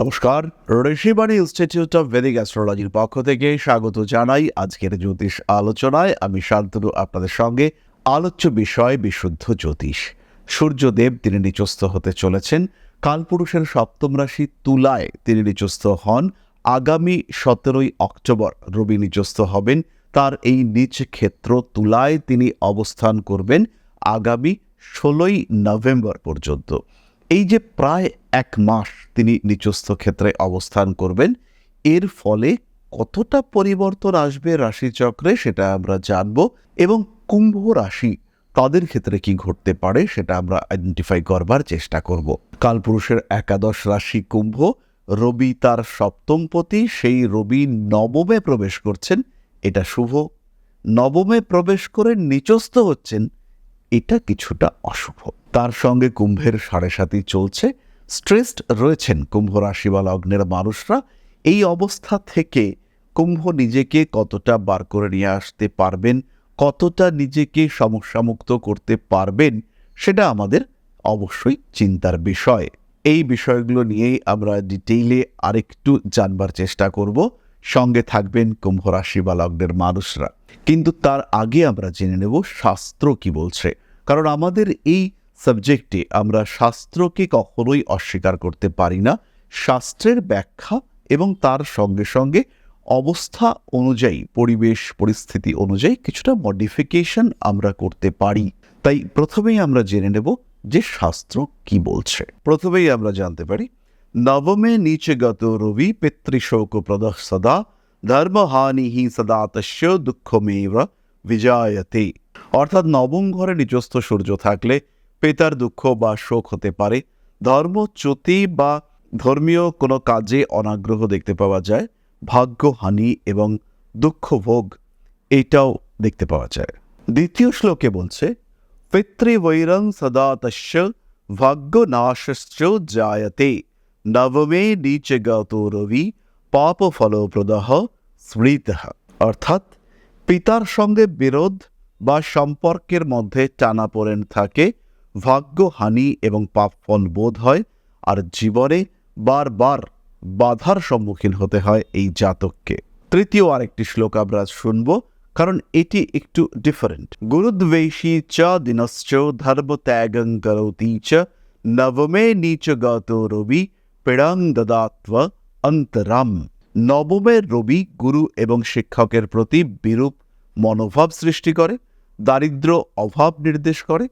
নমস্কার, Rishibani institute of Vedic অ্যাস্ট্রোলজির পক্ষ থেকে স্বাগত জানাই আজকের জ্যোতিষ আলোচনায়। আমি শান্তনু, আপনাদের সঙ্গে আলোচ্য বিষয় বিশুদ্ধ জ্যোতিষ। সূর্যদেব, তিনি নিচস্থ হতে চলেছেন। কালপুরুষের সপ্তম রাশি তুলায় তিনি নিচস্থ হন। আগামী সতেরোই অক্টোবর রবি নিচস্থ হবেন। তার এই নিজ ক্ষেত্র তুলায় তিনি অবস্থান করবেন আগামী ষোলোই নভেম্বর পর্যন্ত। এই যে প্রায় এক মাস তিনি নিচস্থ ক্ষেত্রে অবস্থান করবেন, এর ফলে কতটা পরিবর্তন আসবে রাশিচক্রে সেটা আমরা জানব এবং কুম্ভ রাশি তাদের ক্ষেত্রে কি ঘটতে পারে সেটা আমরা আইডেন্টিফাই করবার চেষ্টা করব। কালপুরুষের একাদশ রাশি কুম্ভ, রবি তার সপ্তমপতি, সেই রবি নবমে প্রবেশ করছেন, এটা শুভ। নবমে প্রবেশ করে নিচস্থ হচ্ছেন, এটা কিছুটা অশুভ। তার সঙ্গে কুম্ভের সাড়ে সাথী চলছে। স্ট্রেসড রয়েছেন কুম্ভ রাশি বা লগ্নের মানুষরা। এই অবস্থা থেকে কুম্ভ নিজেকে কতটা বার করে নিয়ে আসতে পারবেন, কতটা নিজেকে সমস্যামুক্ত করতে পারবেন, সেটা আমাদের অবশ্যই চিন্তার বিষয়। এই বিষয়গুলো নিয়েই আমরা ডিটেইলে আরেকটু জানবার চেষ্টা করব। সঙ্গে থাকবেন কুম্ভ রাশি বা লগ্নের মানুষরা। কিন্তু তার আগে আমরা জেনে নেব শাস্ত্র কি বলছে। কারণ আমাদের এই সাবজেক্টে আমরা শাস্ত্রকে কখনোই অস্বীকার করতে পারি না। শাস্ত্রের ব্যাখ্যা এবং তার সঙ্গে সঙ্গে অবস্থা অনুযায়ী, পরিবেশ, পরিস্থিতি অনুযায়ী কিছুটা মডিফিকেশন আমরা করতে পারি। তাই প্রথমেই আমরা জেনে নেব যে শাস্ত্র কি বলছে। প্রথমেই আমরা জানতে পারি, নবমে নিচে গত রবি পিতৃশোক প্রদ সদা, ধর্মহানি হি সদা তস্য দুঃখমেব বিজায়তে। অর্থাৎ নবম ঘরে নিজস্থ সূর্য থাকলে পিতার দুঃখ বা শোক হতে পারে। ধর্মচ্যুতি বা ধর্মীয় কোনো কাজে অনাগ্রহ দেখতে পাওয়া যায়। ভাগ্যহানি এবং দুঃখ ভোগ এইটাও দেখতে পাওয়া যায়। দ্বিতীয় শ্লোকে বলছে পিতৃবৈরং সদা তস্য ভাগ্যনাশশ্চ জায়তে। নবমে নিচগত রবি পাপ ফলপ্রদহ স্মৃত। অর্থাৎ, পিতার সঙ্গে বিরোধ বা সম্পর্কের মধ্যে টানাপোড়েন থাকে ভাগ্যহানি এবং পাপ ফল বোধ হয়, আর জীবনে বারবার বাধার সম্মুখীন হতে হয় এই জাতককে। তৃতীয় আরেকটি শ্লোক আমরা শুনব, কারণ এটি একটু ডিফারেন্ট গুরুদ্বেষী চ দিনশ্চ ধর্ম ত্যাগং করতি চ, নবমে নিচ গত রবি, পীড়াং দদাত্ব অন্তরাম। নবমের রবি গুরু এবং শিক্ষকের প্রতি বিরূপ মনোভাব সৃষ্টি করে দারিদ্র অভাব নির্দেশ করে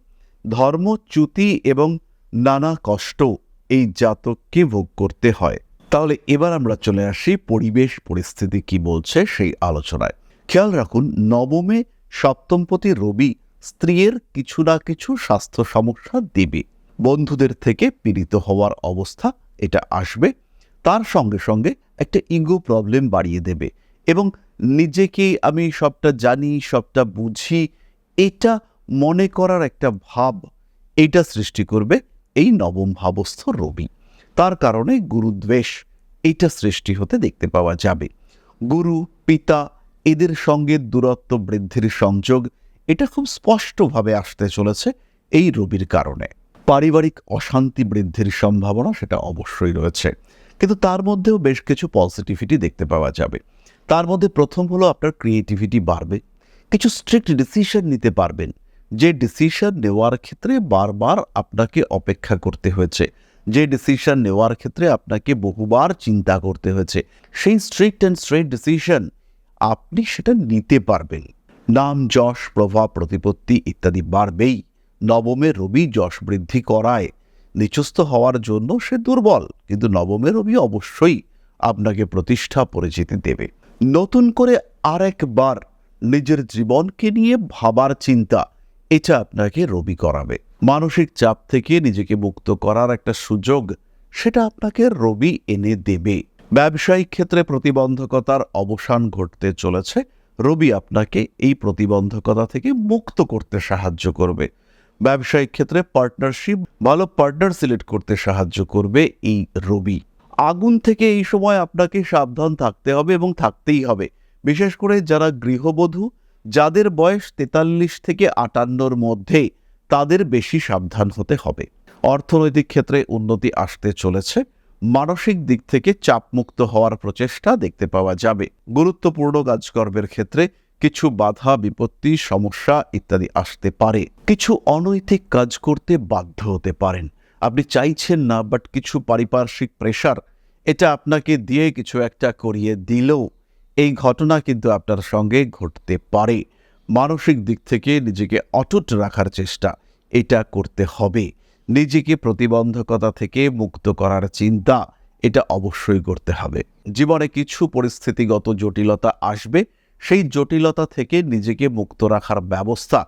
ধর্মচ্যুতি এবং নানা কষ্ট এই জাতককে ভোগ করতে হয়। তাহলে এবার আমরা চলে আসি পরিবেশ পরিস্থিতি কি বলছে সেই আলোচনায়। খেয়াল রাখুন, নবমে সপ্তমপতি রবি স্ত্রীর কিছু না কিছু স্বাস্থ্য সমস্যা দেবে। বন্ধুদের থেকে পীড়িত হওয়ার অবস্থা এটা আসবে। তার সঙ্গে সঙ্গে একটা ইগো প্রবলেম বাড়িয়ে দেবে এবং নিজেকে আমি সবটা জানি, সবটা বুঝি, এটা মনে করার একটা ভাব এইটা সৃষ্টি করবে এই নবম ভাবস্থ রবি। তার কারণে গুরুদ্বেষ এটা সৃষ্টি হতে দেখতে পাওয়া যাবে। গুরু, পিতা এদের সঙ্গে দূরত্ব বৃদ্ধির সংযোগ এটা খুব স্পষ্টভাবে আসতে চলেছে এই রবির কারণে। পারিবারিক অশান্তি বৃদ্ধির সম্ভাবনা সেটা অবশ্যই রয়েছে। কিন্তু তার মধ্যেও বেশ কিছু পজিটিভিটি দেখতে পাওয়া যাবে। তার মধ্যে প্রথম হলো আপনার ক্রিয়েটিভিটি বাড়বে। কিছু স্ট্রিক্ট ডিসিশন নিতে পারবেন। যে ডিসিশন নেওয়ার ক্ষেত্রে বারবার আপনাকে অপেক্ষা করতে হয়েছে। যে ডিসিশন নেওয়ার ক্ষেত্রে আপনাকে বহুবার চিন্তা করতে হয়েছে। সেই স্ট্রিক্ট অ্যান্ড স্ট্রেট ডিসিশন আপনি সেটা নিতে পারবেন। নাম, যশ, প্রভাব, প্রতিপত্তি ইত্যাদি বাড়বেই। নবমে রবি যশ বৃদ্ধি করায়। নিচস্থ হওয়ার জন্য সে দুর্বল, কিন্তু নবমে রবি অবশ্যই আপনাকে প্রতিষ্ঠা পরিচিতি দেবে। নতুন করে আরেকবার নিজের জীবনকে নিয়ে ভাবার চিন্তা এটা আপনাকে রবি করাবে। মানসিক চাপ থেকে নিজেকে মুক্ত করার একটা সুযোগ, সেটা আপনাকে রবি এনে দেবে। ব্যবসায়িক ক্ষেত্রে প্রতিবন্ধকতার অবসান ঘটতে চলেছে। রবি আপনাকে এই প্রতিবন্ধকতা থেকে মুক্ত করতে সাহায্য করবে। ব্যবসায়িক ক্ষেত্রে পার্টনারশিপ ভালো পার্টনার সিলেক্ট করতে সাহায্য করবে এই রবি। আগুন থেকে এই সময় আপনাকে সাবধান থাকতে হবে এবং থাকতেই হবে। বিশেষ করে যারা গৃহবধূ যাদের বয়স তেতাল্লিশ থেকে আটান্নর মধ্যে তাদের বেশি সাবধান হতে হবে। অর্থনৈতিক ক্ষেত্রে উন্নতি আসতে চলেছে। মানসিক দিক থেকে চাপমুক্ত হওয়ার প্রচেষ্টা দেখতে পাওয়া যাবে। গুরুত্বপূর্ণ কাজকর্মের ক্ষেত্রে কিছু বাধা, বিপত্তি, সমস্যা ইত্যাদি আসতে পারে। কিছু অনৈতিক কাজ করতে বাধ্য হতে পারেন। আপনি চাইছেন না বাট কিছু পারিপার্শ্বিক প্রেশার এটা আপনাকে দিয়ে কিছু একটা করিয়ে দিলেও এই ঘটনা কিন্তু আপনার সঙ্গে ঘটতে পারে। মানসিক দিক থেকে নিজেকে অটুট রাখার চেষ্টা, এটা করতে হবে। নিজেকে প্রতিবন্ধকতা থেকে মুক্ত করার চিন্তা, এটা অবশ্যই করতে হবে। জীবনে কিছু পরিস্থিতিগত জটিলতা আসবে, সেই জটিলতা থেকে নিজেকে মুক্ত রাখার ব্যবস্থা,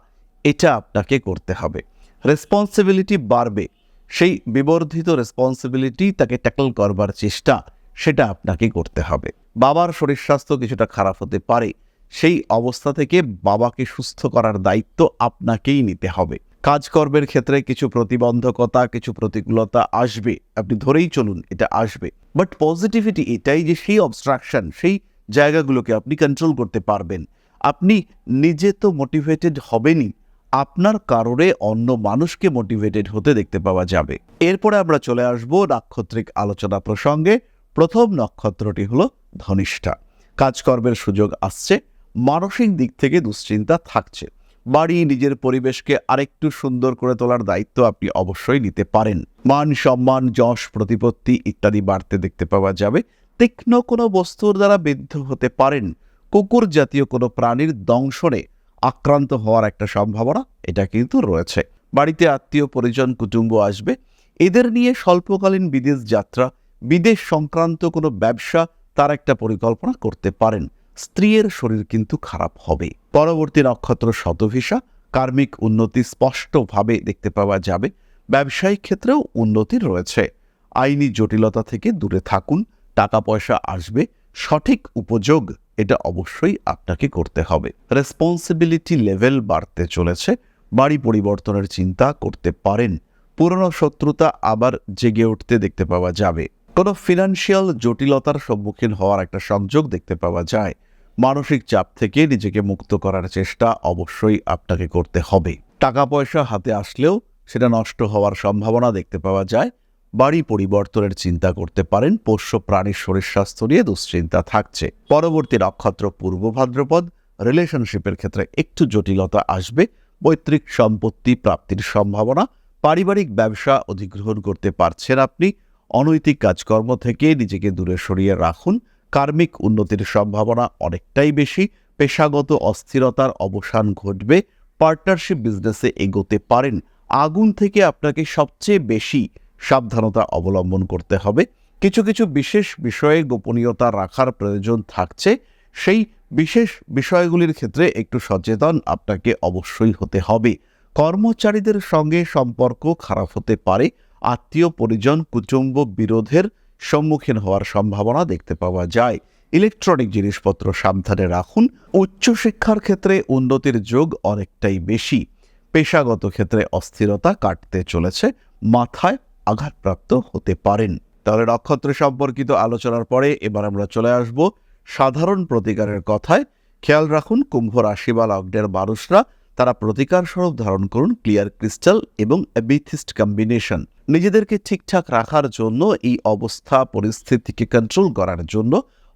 এটা আপনাকে করতে হবে। রেসপন্সিবিলিটি বাড়বে, সেই বিবর্ধিত রেসপন্সিবিলিটি তাকে ট্যাকল করবার চেষ্টা সেটা আপনাকে করতে হবে। বাবার শরীর স্বাস্থ্য কিছুটা খারাপ হতে পারে, সেই অবস্থা থেকে বাবাকে সুস্থ করার দায়িত্ব আপনাকেই নিতে হবে। কাজকর্মের ক্ষেত্রে কিছু প্রতিবন্ধকতা, কিছু প্রতিকূলতা আসবে, আপনি ধরেই চলুন এটা আসবে। বাট পজিটিভিটি এটাই যে সেই অবস্ট্রাকশন সেই জায়গাগুলোকে আপনি কন্ট্রোল করতে পারবেন। আপনি নিজে তো মোটিভেটেড হবেনই, আপনার কারণে অন্য মানুষকে মোটিভেটেড হতে দেখতে পাওয়া যাবে। এরপরে আমরা চলে আসব নাক্ষত্রিক আলোচনা প্রসঙ্গে। প্রথম নক্ষত্রটি হলো ধনিষ্ঠা। কাজকর্মের সুযোগ আসছে, মানসিক দিক থেকে দুশ্চিন্তা থাকছে। বাড়ি, নিজের পরিবেশকে আরেকটু সুন্দর করে তোলার দায়িত্ব আপনি অবশ্যই নিতে পারেন। মান সম্মান, যশ, প্রতিপত্তি ইত্যাদি বাড়তে দেখতে পাওয়া যাবে। তীক্ষ্ণ কোনো বস্তুর দ্বারা বিদ্ধ হতে পারেন। কুকুর জাতীয় কোনো প্রাণীর দংশনে আক্রান্ত হওয়ার একটা সম্ভাবনা এটা কিন্তু রয়েছে। বাড়িতে আত্মীয়, পরিজন, কুটুম্ব আসবে। এদের নিয়ে স্বল্পকালীন বিদেশ যাত্রা বিদেশ সংক্রান্ত কোনো ব্যবসা তার একটা পরিকল্পনা করতে পারেন। স্ত্রীর শরীর কিন্তু খারাপ হবে। পরবর্তী নক্ষত্র শতভিসা, কার্মিক উন্নতি স্পষ্টভাবে দেখতে পাওয়া যাবে। ব্যবসায়িক ক্ষেত্রেও উন্নতি রয়েছে। আইনি জটিলতা থেকে দূরে থাকুন। টাকা পয়সা আসবে। সঠিক উপযোগ এটা অবশ্যই আপনাকে করতে হবে। রেসপন্সিবিলিটি লেভেল বাড়তে চলেছে। বাড়ি পরিবর্তনের চিন্তা করতে পারেন। পুরনো শত্রুতা আবার জেগে উঠতে দেখতে পাওয়া যাবে। কোনো ফিনান্সিয়াল জটিলতার সম্মুখীন হওয়ার একটা সংযোগ দেখতে পাওয়া যায়। মানসিক চাপ থেকে নিজেকে মুক্ত করার চেষ্টা অবশ্যই আপনাকে করতে হবে। টাকা পয়সা হাতে আসলেও সেটা নষ্ট হওয়ার সম্ভাবনা দেখতে পাওয়া যায়। বাড়ি পরিবর্তনের চিন্তা করতে পারেন, পোষ্য প্রাণীর শরীর স্বাস্থ্য নিয়ে দুশ্চিন্তা থাকছে। পরবর্তী নক্ষত্র পূর্ব ভাদ্রপদ, রিলেশনশিপের ক্ষেত্রে একটু জটিলতা আসবে। পৈতৃক সম্পত্তি প্রাপ্তির সম্ভাবনা, পারিবারিক ব্যবসা অধিগ্রহণ করতে পারছেন আপনি অনৈতিক কাজকর্ম থেকে নিজেকে দূরে সরিয়ে রাখুন। কার্মিক উন্নতির সম্ভাবনা অনেকটাই বেশি। পেশাগত অস্থিরতার অবসান ঘটবে। পার্টনারশিপ বিজনেসে এগোতে পারেন। আগুন থেকে আপনাকে সবচেয়ে বেশি সাবধানতা অবলম্বন করতে হবে। কিছু কিছু বিশেষ বিষয়ে গোপনীয়তা রাখার প্রয়োজন থাকছে। সেই বিশেষ বিষয়গুলির ক্ষেত্রে একটু সচেতন আপনাকে অবশ্যই হতে হবে। কর্মচারীদের সঙ্গে সম্পর্ক খারাপ হতে পারে। আত্মীয় পরিজন কুটুম্ব বিরোধের সম্মুখীন হওয়ার সম্ভাবনা দেখতে পাওয়া যায়। ইলেকট্রনিক জিনিসপত্র সাবধানে রাখুন। উচ্চশিক্ষার ক্ষেত্রে উন্নতির যোগ অনেকটাই বেশি। পেশাগত ক্ষেত্রে অস্থিরতা কাটতে চলেছে, মাথায় আঘাতপ্রাপ্ত হতে পারেন। তাহলে নক্ষত্র সম্পর্কিত আলোচনার পরে এবার আমরা চলে আসব সাধারণ প্রতিকারের কথায়। খেয়াল রাখুন, কুম্ভ রাশি বা লগ্নের মানুষরা তারা প্রতিকার স্বরূপ ধারণ করুন ক্লিয়ার ক্রিস্টাল এবং অ্যাবিথিস্ট কম্বিনেশন। নিজেদেরকে ঠিকঠাক রাখার জন্য এই অবস্থা পরিস্থিতিকে কন্ট্রোল করার জন্য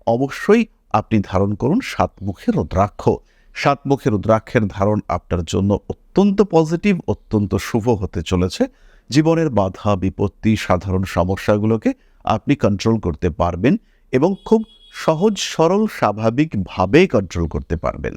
অবশ্যই আপনি ধারণ করুন সাতমুখী রুদ্রাক্ষ। সাতমুখী রুদ্রাক্ষের ধারণ আপনার জন্য অত্যন্ত পজিটিভ অত্যন্ত শুভ হতে চলেছে। জীবনের বাধা, বিপত্তি, সাধারণ সমস্যাগুলোকে আপনি কন্ট্রোল করতে পারবেন এবং খুব সহজ, সরল স্বাভাবিকভাবে কন্ট্রোল করতে পারবেন।